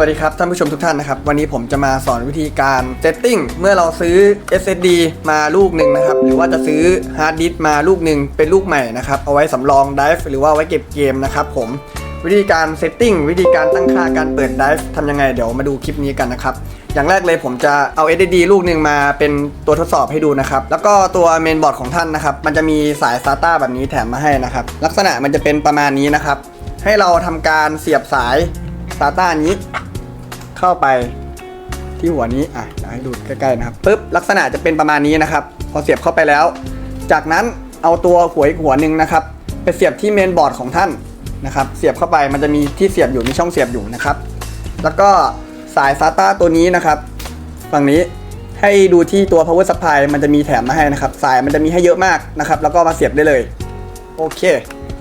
วัสดีครับท่านผู้ชมทุกท่านนะครับ วันนี้ผมจะมาสอนวิธีการเซตติ้งเมื่อเราซื้อ SSD มาลูกหนึ่งนะครับ หรือว่าจะซื้อฮาร์ดดิสก์มาลูกหนึ่งเป็นลูกใหม่นะครับ เอาไว้สำรองไดฟ์หรือว่าไว้เก็บเกมนะครับผมวิธีการเซตติ้งวิธีการตั้งค่าการเปิดไดฟ์ทำยังไงเดี๋ยวมาดูคลิปนี้กันนะครับ อย่างแรกเลยผมจะเอา SSD ลูกหนึ่งมาเป็นตัวทดสอบให้ดูนะครับ แล้วก็ตัวเมนบอร์ดของท่านนะครับ มันจะมีสาย SATA แบบนี้แถมมาให้นะครับ ลักษณะมันจะเป็นประมาณนี้นะครับ ให้เราทำการเสียบสาย SATA นี้ เข้าไปที่หัวนี้อะเดี๋ยวให้ดูใกล้ๆนะครับปึ๊บลักษณะจะเป็นประมาณนี้นะครับ พอเสียบเข้าไปแล้ว จากนั้นเอาตัวหัวอีกหัวหนึ่งนะครับ ไปเสียบที่เมนบอร์ดของท่านนะครับ เสียบเข้าไปมันจะมีที่เสียบอยู่มีช่องเสียบอยู่นะครับ แล้วก็สาย SATA ตัวนี้นะครับฝั่งนี้ให้ดูที่ตัว power supply มันจะมีแถมมาให้นะครับ สายมันจะมีให้เยอะมากนะครับ แล้วก็มาเสียบได้เลย โอเค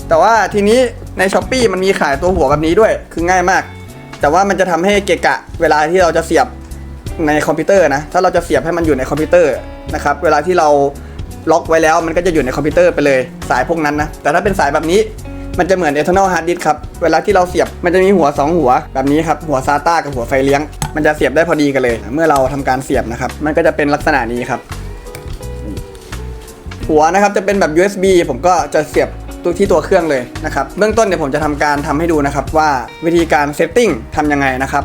แต่ว่าทีนี้ใน s h อ p e e มันมีขายตัวหัวแบบนี้ด้วย คือง่ายมาก แต่ว่ามันจะทำให้เกะกะ เวลาที่เราจะเสียบในคอมพิวเตอร์นะ ถ้าเราจะเสียบให้มันอยู่ในคอมพิวเตอร์นะครับ เวลาที่เราล็อกไว้แล้วมันก็จะอยู่ในคอมพิวเตอร์ไปเลยสายพวกนั้นนะ แต่ถ้าเป็นสายแบบนี้มันจะเหมือน internal hard disk ครับ เวลาที่เราเสียบมันจะมีหัว 2 หัวแบบนี้ครับ หัว SATA กับหัวไฟเลี้ยง มันจะเสียบได้พอดีกันเลย เมื่อเราทำการเสียบนะครับ มันก็จะเป็นลักษณะนี้ครับ หัวนะครับจะเป็นแบบ USB ผมก็จะเสียบ ตัวที่ตัวเครื่องเลยนะครับเบื้องต้นเดี๋ยวผมจะทำการทำให้ดูนะครับว่าวิธีการเซตติ้งทำยังไงนะครับ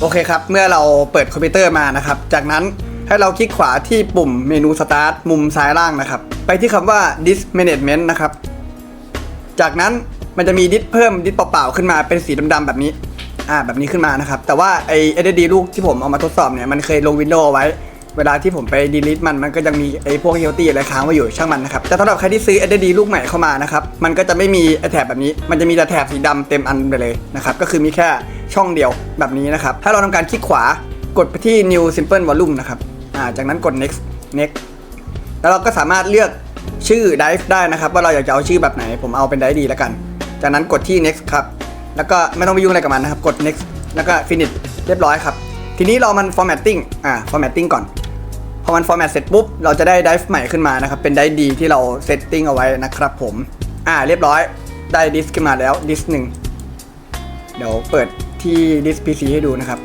โอเคครับ เมื่อเราเปิดคอมพิวเตอร์มานะครับ จากนั้นให้เราคลิกขวาที่ปุ่มเมนู Start มุมซ้ายล่างนะครับ ไปที่คำว่า Disk Management นะครับ จากนั้นมันจะมีดิสเพิ่มดิสเปล่าๆขึ้นมาเป็นสีดำๆแบบนี้ อ่า แบบนี้ขึ้นมานะครับ แต่ว่าไอ SSD ลูกที่ผมเอามาทดสอบเนี่ย มันเคยลง Windows ไว้ เวลาที่ผมไป delete มันมันก็ยังมีไอ้พวก healthy อะไรค้างไว้อยู่ช่างมันนะครับแต่สำหรับใครที่ซื้อ SSD ลูกใหม่เข้ามานะครับมันก็จะไม่มีไอแถบแบบนี้ มันจะมีแต่แถบสีดำเต็มอันไปเลยนะครับก็คือมีแค่ช่องเดียวแบบนี้นะครับถ้าเราทำการคลิกขวากดไปที่ new simple volume นะครับอ่าจากนั้นกด next next แล้วเราก็สามารถเลือกชื่อ drive ได้นะครับ ว่าเราอยากจะเอาชื่อแบบไหน ผมเอาเป็น drive ดีแล้วกัน จากนั้นกดที่ next ครับแล้วก็ไม่ต้องไปยุ่งอะไรกับมันนะครับ กด next แล้วก็ finish เรียบร้อยครับ ทีนี้เรามัน formatting อ่า formatting ก่อน พอมัน format เสร็จปุ๊บ เราจะได้ drive ใหม่ขึ้นมานะครับ เป็น drive ดีที่เรา setting เอาไว้นะครับผม อ่าเรียบร้อยได้ disk ขึ้นมาแล้ว disk หนึ่งเดี๋ยวเปิดที่ disk PC ให้ดูนะครับ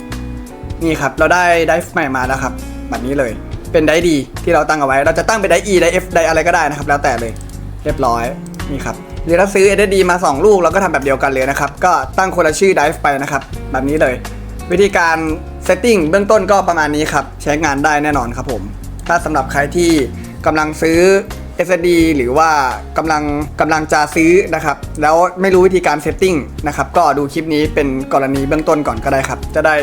นี่ครับเราได้ไดฟ์ใหม่มาแล้วครับแบบนี้เลยเป็นไดดีที่เราตั้งเอาไว้ เราจะตั้งเป็นได E ได F ไดอะไรก็ได้นะครับ แล้วแต่เลย เรียบร้อยนี่ครับหรือถ้าซื้อ SSD มา 2 ลูกเราก็ทำแบบเดียวกันเลยนะครับ ก็ตั้งคนละชื่อไดฟ์ไปนะครับ แบบนี้เลย วิธีการ เซตติ้งเบื้องต้นก็ประมาณนี้ครับ ใช้งานได้แน่นอนครับผม ถ้าสำหรับใครที่กำลังซื้อ SSD หรือว่ากำลังกำลังจะซื้อนะครับ แล้วไม่รู้วิธีการเซตติ้งนะครับ ก็ดูคลิปนี้เป็นกรณีเบื้องต้นก่อนก็ได้ครับ จะได้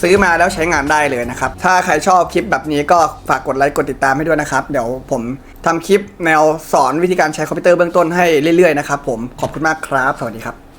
ซื้อมาแล้วใช้งานได้เลยนะครับ ถ้าใครชอบคลิปแบบนี้ก็ฝากกดไลค์กดติดตามให้ด้วยนะครับ เดี๋ยวผมทำคลิปแนวสอนวิธีการใช้คอมพิวเตอร์เบื้องต้นให้เรื่อยๆนะครับผม ขอบคุณมากครับ สวัสดีครับ